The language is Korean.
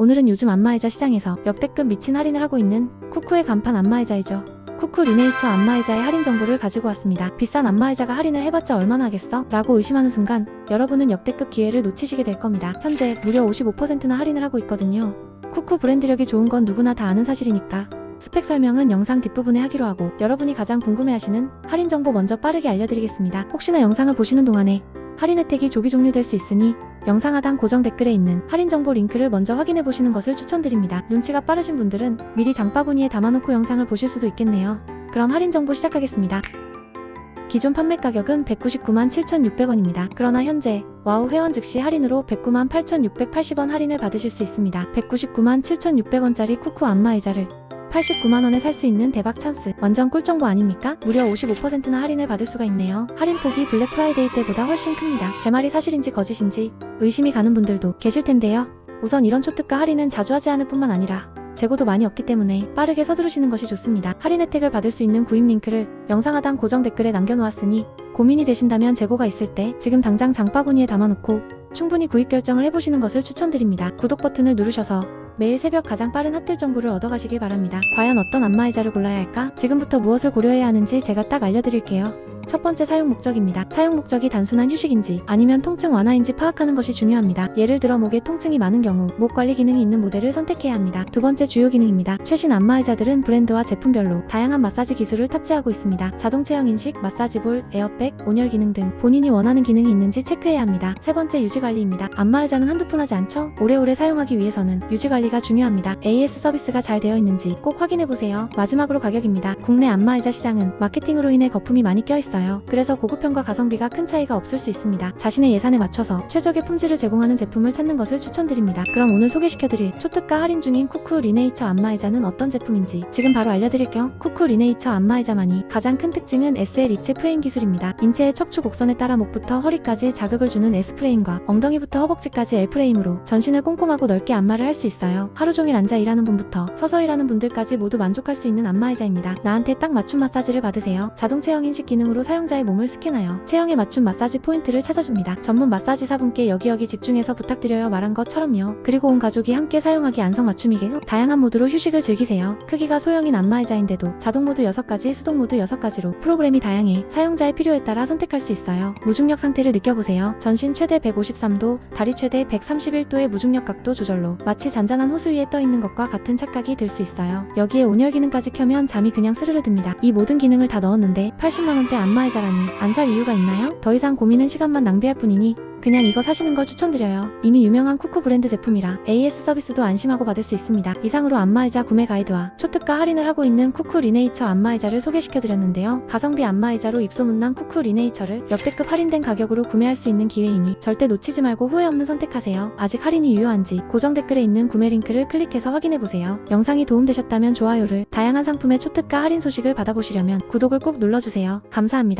오늘은 요즘 안마의자 시장에서 역대급 미친 할인을 하고 있는 쿠쿠의 간판 안마의자이죠. 쿠쿠 리네이처 안마의자의 할인 정보를 가지고 왔습니다. 비싼 안마의자가 할인을 해봤자 얼마나 하겠어? 라고 의심하는 순간 여러분은 역대급 기회를 놓치시게 될 겁니다. 현재 무려 55%나 할인을 하고 있거든요. 쿠쿠 브랜드력이 좋은 건 누구나 다 아는 사실이니까 스펙 설명은 영상 뒷부분에 하기로 하고 여러분이 가장 궁금해하시는 할인 정보 먼저 빠르게 알려드리겠습니다. 혹시나 영상을 보시는 동안에 할인 혜택이 조기 종료될 수 있으니 영상 하단 고정 댓글에 있는 할인 정보 링크를 먼저 확인해 보시는 것을 추천드립니다. 눈치가 빠르신 분들은 미리 장바구니에 담아놓고 영상을 보실 수도 있겠네요. 그럼 할인 정보 시작하겠습니다. 기존 판매 가격은 199만 7,600원입니다. 그러나 현재 와우 회원 즉시 할인으로 109만 8,680원 할인을 받으실 수 있습니다. 199만 7,600원짜리 쿠쿠 안마의자를 89만원에 살 수 있는 대박 찬스. 완전 꿀 정보 아닙니까? 무려 55%나 할인을 받을 수가 있네요. 할인 폭이 블랙 프라이데이 때보다 훨씬 큽니다. 제 말이 사실인지 거짓인지 의심이 가는 분들도 계실 텐데요. 우선 이런 초특가 할인은 자주 하지 않을 뿐만 아니라 재고도 많이 없기 때문에 빠르게 서두르시는 것이 좋습니다. 할인 혜택을 받을 수 있는 구입 링크를 영상 하단 고정 댓글에 남겨놓았으니 고민이 되신다면 재고가 있을 때 지금 당장 장바구니에 담아놓고 충분히 구입 결정을 해보시는 것을 추천드립니다. 구독 버튼을 누르셔서 매일 새벽 가장 빠른 핫딜 정보를 얻어가시길 바랍니다. 과연 어떤 안마의자를 골라야 할까? 지금부터 무엇을 고려해야 하는지 제가 딱 알려드릴게요. 첫 번째 사용 목적입니다. 사용 목적이 단순한 휴식인지 아니면 통증 완화인지 파악하는 것이 중요합니다. 예를 들어 목에 통증이 많은 경우 목 관리 기능이 있는 모델을 선택해야 합니다. 두 번째 주요 기능입니다. 최신 안마의자들은 브랜드와 제품별로 다양한 마사지 기술을 탑재하고 있습니다. 자동 체형 인식, 마사지 볼, 에어백, 온열 기능 등 본인이 원하는 기능이 있는지 체크해야 합니다. 세 번째 유지 관리입니다. 안마의자는 한두 푼 하지 않죠? 오래오래 사용하기 위해서는 유지 관리가 중요합니다. AS 서비스가 잘 되어 있는지 꼭 확인해 보세요. 마지막으로 가격입니다. 국내 안마의자 시장은 마케팅으로 인해 거품이 많이 껴 있어요. 그래서 고급형과 가성비가 큰 차이가 없을 수 있습니다. 자신의 예산에 맞춰서 최적의 품질을 제공하는 제품을 찾는 것을 추천드립니다. 그럼 오늘 소개시켜드릴 초특가 할인 중인 쿠쿠 리네이처 안마의자는 어떤 제품인지 지금 바로 알려드릴게요. 쿠쿠 리네이처 안마의자만이 가장 큰 특징은 SL 입체 프레임 기술입니다. 인체의 척추 곡선에 따라 목부터 허리까지 자극을 주는 S 프레임과 엉덩이부터 허벅지까지 L 프레임으로 전신을 꼼꼼하고 넓게 안마를 할 수 있어요. 하루 종일 앉아 일하는 분부터 서서 일하는 분들까지 모두 만족할 수 있는 안마의자입니다. 나한테 딱 맞춤 마사지를 받으세요. 자동 체형 인식 기능으로 사용자의 몸을 스캔하여 체형에 맞춘 마사지 포인트를 찾아줍니다. 전문 마사지사분께 여기여기 집중해서 부탁드려요 말한 것처럼요. 그리고 온 가족이 함께 사용하기 안성 맞춤이게 다양한 모드로 휴식을 즐기세요. 크기가 소형인 안마의자인데도 자동 모드 6가지, 수동 모드 6가지로 프로그램이 다양해 사용자의 필요에 따라 선택할 수 있어요. 무중력 상태를 느껴보세요. 전신 최대 153도, 다리 최대 131도의 무중력 각도 조절로 마치 잔잔한 호수 위에 떠 있는 것과 같은 착각이 들 수 있어요. 여기에 온열 기능까지 켜면 잠이 그냥 스르르 듭니다. 이 모든 기능을 다 넣었는데 80만원대 안마 의자라니 안 살 이유가 있나요? 더 이상 고민은 시간만 낭비할 뿐이니 그냥 이거 사시는 걸 추천드려요. 이미 유명한 쿠쿠 브랜드 제품이라 AS 서비스도 안심하고 받을 수 있습니다. 이상으로 안마의자 구매 가이드와 초특가 할인을 하고 있는 쿠쿠 리네이처 안마의자를 소개시켜드렸는데요. 가성비 안마의자로 입소문난 쿠쿠 리네이처를 역대급 할인된 가격으로 구매할 수 있는 기회이니 절대 놓치지 말고 후회 없는 선택하세요. 아직 할인이 유효한지 고정 댓글에 있는 구매 링크를 클릭해서 확인해보세요. 영상이 도움되셨다면 좋아요를 다양한 상품의 초특가 할인 소식을 받아보시려면 구독을 꼭 눌러주세요. 감사합니다.